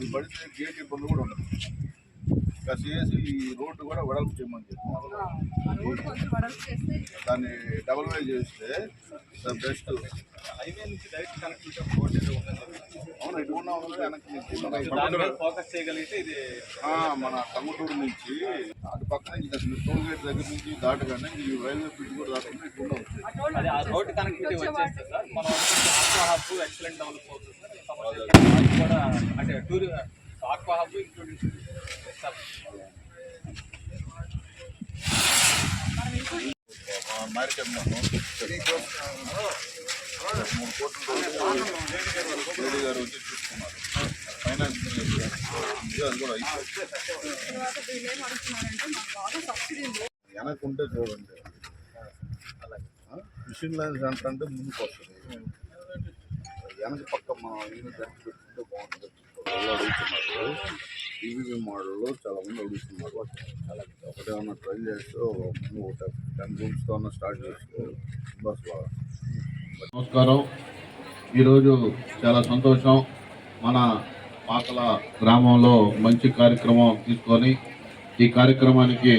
అది పడితే గేట్ ఇబ్బంది కూడా ఉండదు. చేసి ఈ రోడ్డు కూడా వెడల్పు చేయమని రోడ్డు చేస్తే దాన్ని డబుల్ వే చేస్తే బెస్ట్. హైవే నుంచి డైరెక్ట్ కనెక్టివిటీ అవును ఇటు నుంచి. ఫోకస్ చేయగలిగితే ఇది ఆ, మన టంగుటూరు నుంచి అటు పక్కన ఇంకా టోల్ గేట్ దగ్గర నుంచి దాటగానే ఈ రైల్వే బ్రిడ్జ్ కూడా ఇటు అది ఆ రోడ్ వచ్చే- కనెక్టివిటీ వచ్చే వచ్చేస్తే సార్. మనం హబ్ ఎక్సలెంట్ డెవలప్ అవుతుంది సార్. కూడా అంటే టూర్ ఆక్వా హబ్ ఇంక్లూడింగ్ మనం మూడు కోట్ల లేడీ గారు వచ్చి చూసుకున్నారు ఫైనాన్స్ అది కూడా వెనకుంటే ఉంటే చూడండి. మిషన్ లైన్ అంటే ముందుకు వస్తుంది. వెనక పక్క మనం యూనిట్ పెట్టుకుంటే బాగుంటుంది. వాళ్ళు అడుగుతున్నారు. ఈవీవీ మోడల్లో చాలా మంది అడుగుతున్నారు. ఒకటే ఏమన్నా ట్రై చేస్తూ టెన్ రూమ్స్తో స్టార్ట్ చేస్తూ బస్ బాగా. నమస్కారం. ఈరోజు చాలా సంతోషం. మన పాకల గ్రామంలో మంచి కార్యక్రమం తీసుకొని ఈ కార్యక్రమానికి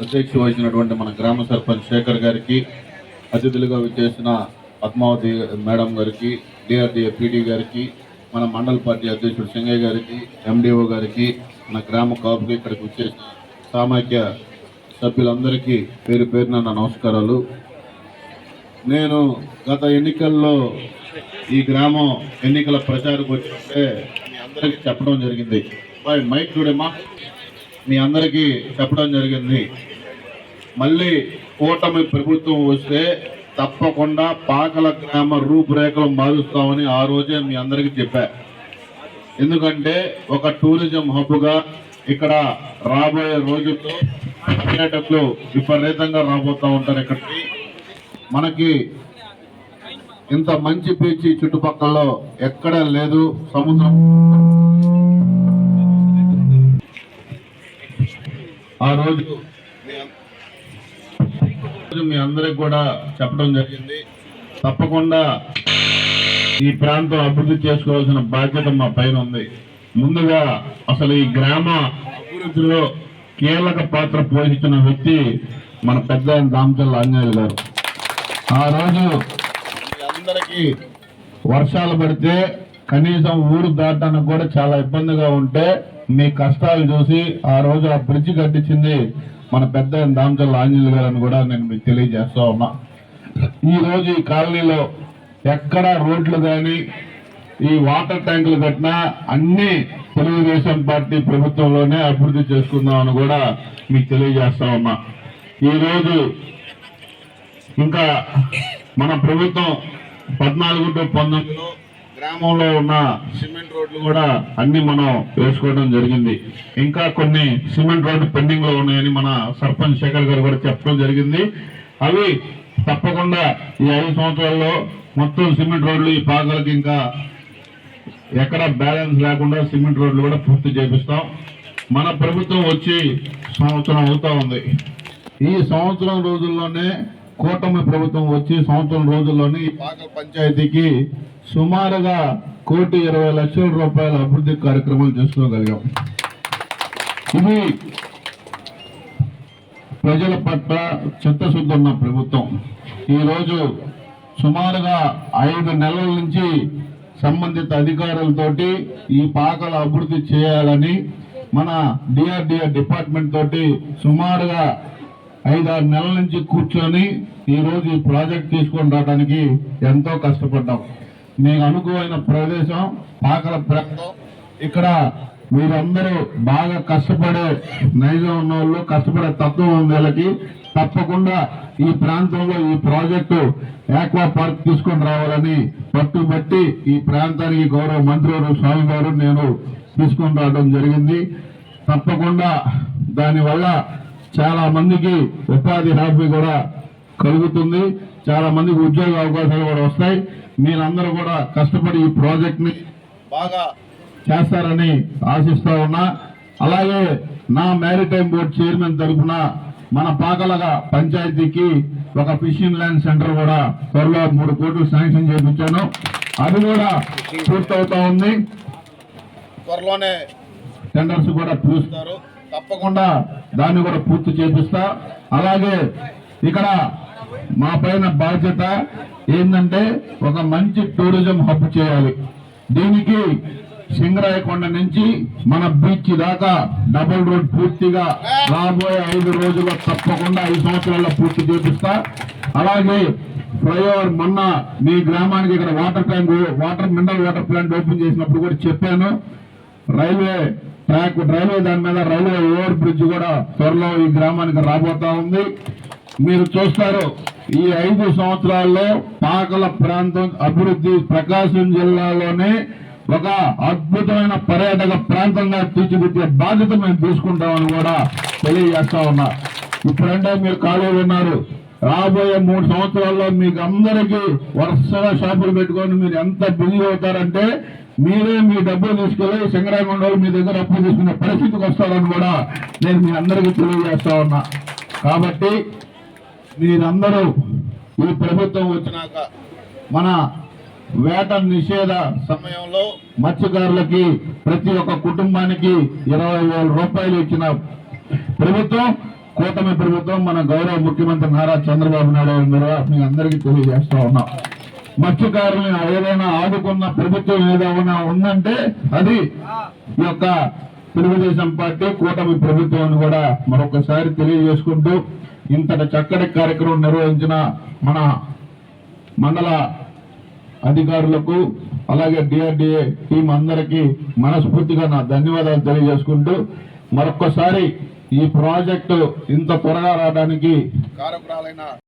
అధ్యక్ష వహించినటువంటి మన గ్రామ సర్పంచ్ శేఖర్ గారికి అతిథులుగా విచ్చేసిన పద్మావతి మేడం గారికి డిఆర్డిఏ పీడీ గారికి మన మండల పార్టీ అధ్యక్షుడు సింగయ్య గారికి ఎండిఓ గారికి మన గ్రామ కాపుకి ఇక్కడికి వచ్చేసిన సామాఖ్య సభ్యులందరికీ పేరు పేరున నా నమస్కారాలు. నేను గత ఎన్నికల్లో ఈ గ్రామం ఎన్నికల ప్రచారకు వచ్చింటే మీ అందరికీ చెప్పడం జరిగింది. బాయ్ మైక్ చూడమ్మా. మీ అందరికీ చెప్పడం జరిగింది. మళ్ళీ కూటమి ప్రభుత్వం వస్తే తప్పకుండా పాకల గ్రామ రూపురేఖలు మారుస్తామని ఆ రోజే మీ అందరికీ చెప్పా. ఎందుకంటే ఒక టూరిజం హబ్గా ఇక్కడ రాబోయే రోజుల్లో పర్యాటకులు విపరీతంగా రాబోతూ ఉంటారు ఇక్కడికి. మనకి ఇంత మంచి బీచ్ చుట్టుపక్కలలో చుట్టుపక్కల ఎక్కడ లేదు సముద్రం. ఆ రోజు మీ అందరికి కూడా చెప్పడం జరిగింది. తప్పకుండా ఈ ప్రాంతం అభివృద్ధి చేసుకోవాల్సిన బాధ్యత మా పైన ఉంది. ముందుగా అసలు ఈ గ్రామ అభివృద్ధిలో కీలక పాత్ర పోషించిన వ్యక్తి మన పెద్ద ఆయన దామచల్ల ఆంజనేయులు గారు. ఆ రోజు అందరికీ వర్షాలు పడితే కనీసం ఊరు దాటడానికి కూడా చాలా ఇబ్బందిగా ఉంటే మీ కష్టాలు చూసి ఆ రోజు ఆ బ్రిడ్జ్ కట్టించింది మన పెద్ద ఆయన దామచల్ల ఆంజనేయులు గారు అని కూడా నేను మీకు తెలియజేస్తా ఉన్నా. ఈరోజు ఈ కాలనీలో ఎక్కడ రోడ్లు కానీ ఈ వాటర్ ట్యాంకులు కట్టినా అన్ని తెలుగుదేశం పార్టీ ప్రభుత్వంలోనే అభివృద్ధి చేసుకుందామని కూడా మీకు తెలియజేస్తా ఉన్నా. ఈ రోజు ఇంకా మన ప్రభుత్వం పద్నాలుగు టు పంతొమ్మిదిలో గ్రామంలో ఉన్న సిమెంట్ రోడ్లు కూడా అన్ని మనం వేసుకోవడం జరిగింది. ఇంకా కొన్ని సిమెంట్ రోడ్లు పెండింగ్లో ఉన్నాయని మన సర్పంచ్ శేఖర్ గారు కూడా చెప్పడం జరిగింది. అవి తప్పకుండా ఈ ఐదు సంవత్సరాల్లో మొత్తం సిమెంట్ రోడ్లు ఈ పాకలకి ఇంకా ఎక్కడ బ్యాలెన్స్ లేకుండా సిమెంట్ రోడ్లు కూడా పూర్తి చేపిస్తాం. మన ప్రభుత్వం వచ్చి సంవత్సరం అవుతా ఉంది. ఈ సంవత్సరం రోజుల్లోనే కూటమి ప్రభుత్వం వచ్చి సంవత్సరం రోజుల్లోనే ఈ పాకల పంచాయతీకి సుమారుగా కోటి ఇరవై లక్షల రూపాయల అభివృద్ధి కార్యక్రమాలు చేసుకోగలిగాం. ఇది ప్రజల పట్ల చిత్తశుద్ధి ఉన్న ప్రభుత్వం. ఈరోజు సుమారుగా ఐదు నెలల నుంచి సంబంధిత అధికారులతోటి ఈ పాకల అభివృద్ధి చేయాలని మన డిఆర్డిఆర్ డిపార్ట్మెంట్ తోటి సుమారుగా ఐదారు నెలల నుంచి కూర్చొని ఈరోజు ఈ ప్రాజెక్ట్ తీసుకొని రావడానికి ఎంతో కష్టపడ్డాం. మీకు అనుకూలమైన ప్రదేశం పాకల ప్రాంతం ఇక్కడ మీరందరూ బాగా కష్టపడే నైజం ఉన్న వాళ్ళు కష్టపడే తత్వం ఉన్న వాళ్ళకి తప్పకుండా ఈ ప్రాంతంలో ఈ ప్రాజెక్టు ఆక్వా పార్క్ తీసుకొని రావాలని పట్టుబట్టి ఈ ప్రాంతానికి గౌరవ మంత్రి స్వామి గారు నేను తీసుకొని రావడం జరిగింది. తప్పకుండా దానివల్ల చాలా మందికి ఉపాధి హామీ కూడా కలుగుతుంది. చాలా మందికి ఉద్యోగ అవకాశాలు కూడా వస్తాయి. మీరందరూ కూడా కష్టపడి ఈ ప్రాజెక్ట్ని బాగా చేస్తారని ఆశిస్తా ఉన్నా. అలాగే నా మ్యారిటైమ్ బోర్డ్ చైర్మన్ తరఫున మన పాకలగా పంచాయతీకి ఒక ఫిషింగ్ ల్యాండ్ సెంటర్ కూడా త్వరలో మూడు కోట్లు శాంక్షన్ చేయించాను. అది కూడా పూర్తవుతా ఉంది. త్వరలోనే టెండర్స్ కూడా పిలుస్తారు తప్పకుండా దాన్ని కూడా పూర్తి చేపిస్తా. అలాగే ఇక్కడ మా పైన బాధ్యత ఏంటంటే ఒక మంచి టూరిజం హబ్ చేయాలి. దీనికి సింగరాయకొండ నుంచి మన బీచ్ దాకా డబుల్ రోడ్ పూర్తిగా రాబోయే ఐదు రోజుల్లో తప్పకుండా ఐదు సంవత్సరాల్లో పూర్తి చేపిస్తా. అలాగే ఫ్లైఓవర్ మొన్న మీ గ్రామానికి ఇక్కడ water tank water mineral water plant open చేసినప్పుడు కూడా చెప్పాను. రైల్వే ట్రాక్ రైల్వే దాని మీద రైల్వే ఓవర్ బ్రిడ్జ్ కూడా త్వరలో ఈ గ్రామానికి రాబోతా ఉంది. మీరు చూస్తారు ఈ ఐదు సంవత్సరాల్లో పాకల ప్రాంతం అభివృద్ధి ప్రకాశం జిల్లాలోనే ఒక అద్భుతమైన పర్యాటక ప్రాంతంగా తీర్చిదిద్దే బాధ్యత మేము తీసుకుంటామని కూడా తెలియజేస్తా ఉన్నా. ఇప్పుడంటే మీరు ఖాళీ ఉన్నారు. రాబోయే మూడు సంవత్సరాల్లో మీకు అందరికీ వరుసగా షాపులు పెట్టుకొని మీరు ఎంత బిజీ అవుతారంటే మీరే మీ డబ్బులు తీసుకెళ్ళి సింగరాయకొండ మీ దగ్గర అప్పు తీసుకునే పరిస్థితికి వస్తారని కూడా నేను మీ అందరికీ తెలియజేస్తా ఉన్నా. కాబట్టి మీరందరూ ఈ ప్రభుత్వం వచ్చినాక మన వేట నిషేధ సమయంలో మత్స్యకారులకి ప్రతి ఒక్క కుటుంబానికి ఇరవై వేల రూపాయలు ఇచ్చిన ప్రభుత్వం కూటమి ప్రభుత్వం మన గౌరవ ముఖ్యమంత్రి నారా చంద్రబాబు నాయుడు గారు మీ అందరికీ తెలియజేస్తా ఉన్నాం. మత్స్యకారులను ఏదైనా ఆదుకున్న ప్రభుత్వం ఏదైనా ఉందంటే అది ఈ యొక్క తెలుగుదేశం పార్టీ కూటమి ప్రభుత్వం కూడా మరొకసారి తెలియజేసుకుంటూ ఇంతటి చక్కటి కార్యక్రమం నిర్వహించిన మన మండల అధికారులకు అలాగే డిఆర్డిఏ టీం అందరికీ మనస్ఫూర్తిగా నా ధన్యవాదాలు తెలియజేసుకుంటూ మరొక్కసారి ఈ ప్రాజెక్టు ఇంత త్వరగా రావడానికి కారకురాలైన